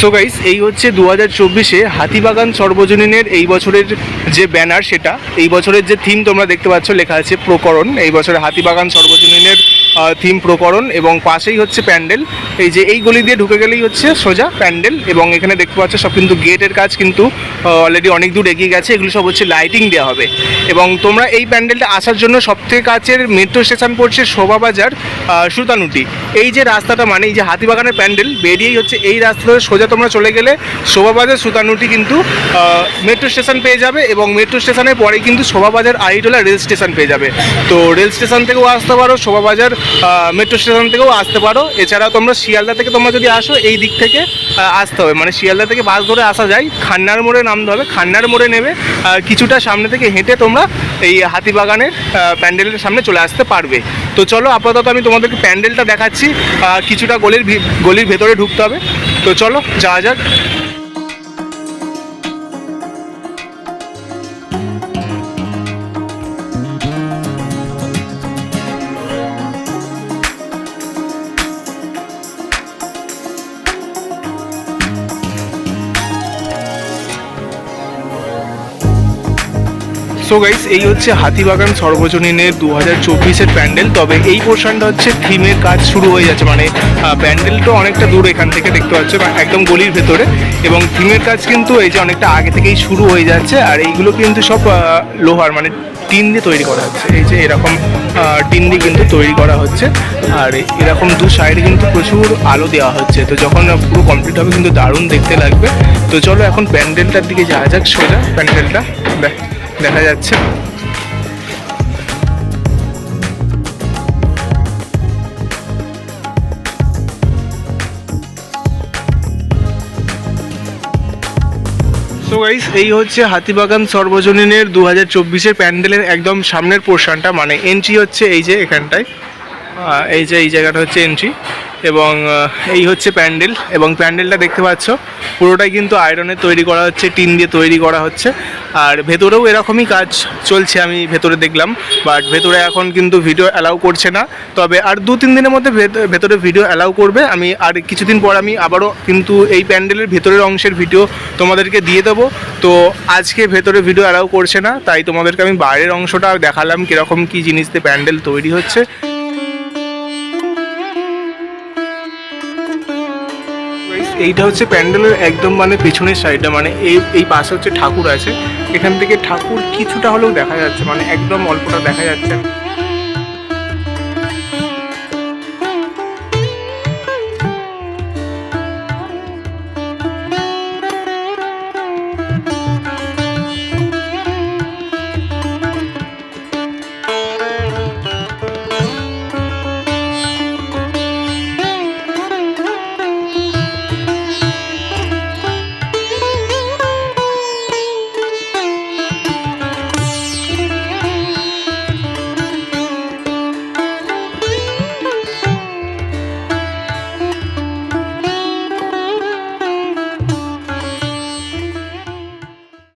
So guys এই হচ্ছে দু হাজার চব্বিশে হাতিবাগান সর্বজনীনের এই বছরের যে ব্যানার সেটা, এই বছরের যে থিম তোমরা দেখতে পাচ্ছ, লেখা আছে প্রকরণ। এই বছরে হাতিবাগান সর্বজনীনের থিম প্রকরণ এবং পাশেই হচ্ছে প্যান্ডেল। এই যে এই গলি দিয়ে ঢুকে গেলেই হচ্ছে সোজা প্যান্ডেল এবং এখানে দেখতে পাচ্ছ সব কিন্তু গেটের কাজ কিন্তু অলরেডি অনেক দূর এগিয়ে গেছে। এগুলো সব হচ্ছে লাইটিং দেওয়া হবে। এবং তোমরা এই প্যান্ডেলটা আসার জন্য সবথেকে কাছের মেট্রো স্টেশন পড়ছে শোভাবাজার সুতানুটি এই যে রাস্তাটা মানে এই যে হাতিবাগানের প্যান্ডেল, বেরিয়েই হচ্ছে এই রাস্তা সোজা তোমরা চলে গেলে শোভাবাজার সুতানুটি কিন্তু মেট্রো স্টেশন পেয়ে যাবে এবং মেট্রো স্টেশনের পরে কিন্তু শোভাবাজার আইটোলা রেল স্টেশন পেয়ে যাবে। তো রেল স্টেশন থেকেও আসতে পারো, শোভাবাজার মেট্রো স্টেশন থেকেও আসতে পারো। এছাড়াও তোমরা শিয়ালদা থেকে তোমরা যদি আসো, এই দিক থেকে আসতে হবে। মানে শিয়ালদা থেকে বাস ধরে আসা যায়, খান্নার মোড়ে নামতে হবে। খান্নার মোড়ে নেবে কিছুটা সামনে থেকে হেঁটে তোমরা এই হাতিবাগানের প্যান্ডেলের সামনে চলে আসতে পারবে। তো চলো, আপাতত আমি তোমাদেরকে প্যান্ডেলটা দেখাচ্ছি। কিছুটা গলির গলির ভেতরে ঢুকতে হবে। তো চলো যাওয়া যাক। সো গাইস এই হচ্ছে হাতিবাগান সর্বজনীনের দু হাজার চব্বিশের প্যান্ডেল। তবে এই পোর্শনটা হচ্ছে থিমের কাজ শুরু হয়ে যাচ্ছে। মানে প্যান্ডেলটা অনেকটা দূর এখান থেকে দেখতে পাচ্ছ একদম গলির ভেতরে। এবং থিমের কাজ কিন্তু এই যে অনেকটা আগে থেকেই শুরু হয়ে যাচ্ছে। আর এইগুলো কিন্তু সব লোহার মানে টিন দিয়ে তৈরি করা হচ্ছে। এই যে এরকম টিন দিয়ে কিন্তু তৈরি করা হচ্ছে। আর এরকম দু সাইডে কিন্তু প্রচুর আলো দেওয়া হচ্ছে। তো যখন পুরো কমপ্লিট হবে, কিন্তু দারুণ দেখতে লাগবে। তো চলো এখন প্যান্ডেলটার দিকে যাওয়া যাক সোজা। প্যান্ডেলটা, দেখ। দেখা যাচ্ছে। সো গাইস এই হচ্ছে হাতিবাগান সর্বজনীনের দু হাজার চব্বিশের প্যান্ডেলের একদম সামনের পোর্শনটা মানে এন্ট্রি হচ্ছে এই যে এখানটায়। এই যে এই জায়গাটা হচ্ছে এন্ট্রি এবং এই হচ্ছে প্যান্ডেল এবং প্যান্ডেলটা দেখতে পাচ্ছ, পুরোটাই কিন্তু আয়রনের তৈরি করা হচ্ছে, টিন দিয়ে তৈরি করা হচ্ছে। আর ভেতরেও এরকমই কাজ চলছে আমি ভেতরে দেখলাম বাট ভেতরে এখন কিন্তু ভিডিও অ্যালাউ করছে না। তবে আর দু তিন দিনের মধ্যে ভেত- ভেতরে ভিডিও অ্যালাউ করবে। আমি আর কিছুদিন পর আমি আবারও কিন্তু এই প্যান্ডেলের ভেতরের অংশের ভিডিও তোমাদেরকে দিয়ে দেবো। তো আজকে ভেতরে ভিডিও অ্যালাউ করছে না, তাই তোমাদেরকে আমি বাইরের অংশটা দেখালাম কীরকম কী জিনিস দিয়ে প্যান্ডেল তৈরি হচ্ছে। এইটা হচ্ছে প্যান্ডেলের একদম মানে পেছনের সাইডটা মানে এই এই পাশে হচ্ছে ঠাকুর আছে। এখান থেকে ঠাকুর কিছুটা হলেও দেখা যাচ্ছে মানে একদম অল্পটা দেখা যাচ্ছে।